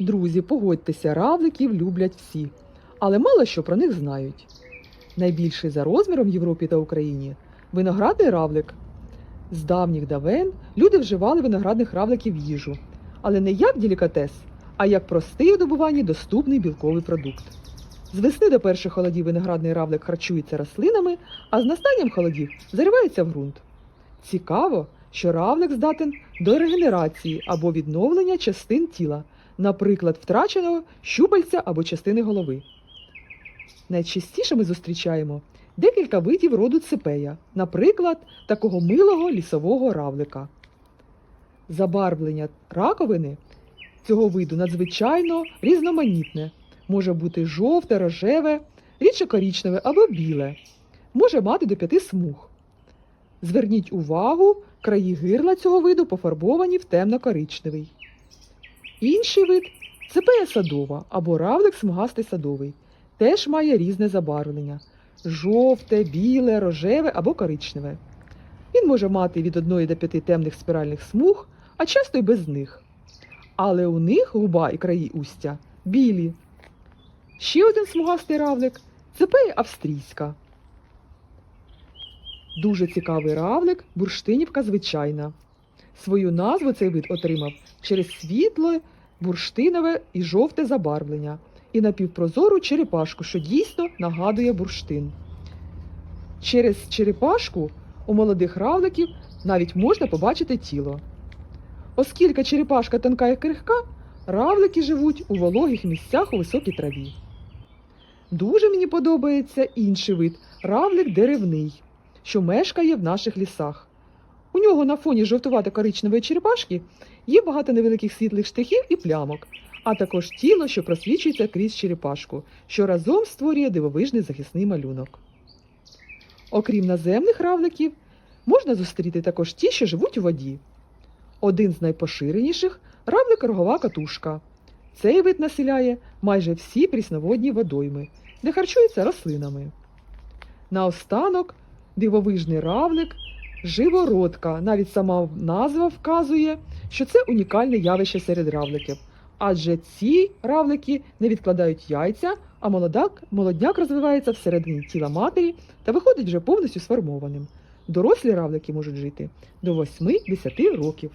Друзі, погодьтеся, равликів люблять всі, але мало що про них знають. Найбільший за розміром в Європі та Україні виноградний равлик. З давніх давен люди вживали виноградних равликів в їжу, але не як делікатес, а як простий у добуванні доступний білковий продукт. З весни до перших холодів виноградний равлик харчується рослинами, а з настанням холодів заривається в ґрунт. Цікаво, що равлик здатен до регенерації або відновлення частин тіла, наприклад, втраченого щупальця або частини голови. Найчастіше ми зустрічаємо декілька видів роду цепея, наприклад, такого милого лісового равлика. Забарвлення раковини цього виду надзвичайно різноманітне, може бути жовте, рожеве, рідше корічневе або біле, може мати до п'яти смуг. Зверніть увагу, краї гирла цього виду пофарбовані в темно-коричневий. Інший вид цепея садова або равлик смугастий садовий. Теж має різне забарвлення жовте, біле, рожеве або коричневе. Він може мати від 1 до 5 темних спіральних смуг, а часто й без них. Але у них губа і краї устя білі. Ще один смугастий равлик цепея австрійська. Дуже цікавий равлик бурштинівка звичайна. Свою назву цей вид отримав через світле, бурштинове і жовте забарвлення і напівпрозору черепашку, що дійсно нагадує бурштин. Через черепашку у молодих равликів навіть можна побачити тіло. Оскільки черепашка тонка і крихка, равлики живуть у вологих місцях у високій траві. Дуже мені подобається інший вид равлик деревний, що мешкає в наших лісах. У нього на фоні жовтувато-коричневої черепашки є багато невеликих світлих штрихів і плямок, а також тіло, що просвічується крізь черепашку, що разом створює дивовижний захисний малюнок. Окрім наземних равликів, можна зустріти також ті, що живуть у воді. Один з найпоширеніших равлик рогова катушка. Цей вид населяє майже всі прісноводні водойми, де харчуються рослинами. Наостанок дивовижний равлик живородка. Навіть сама назва вказує, що це унікальне явище серед равликів. Адже ці равлики не відкладають яйця, а молодак, молодняк розвивається всередині тіла матері та виходить вже повністю сформованим. Дорослі равлики можуть жити до 8-10 років.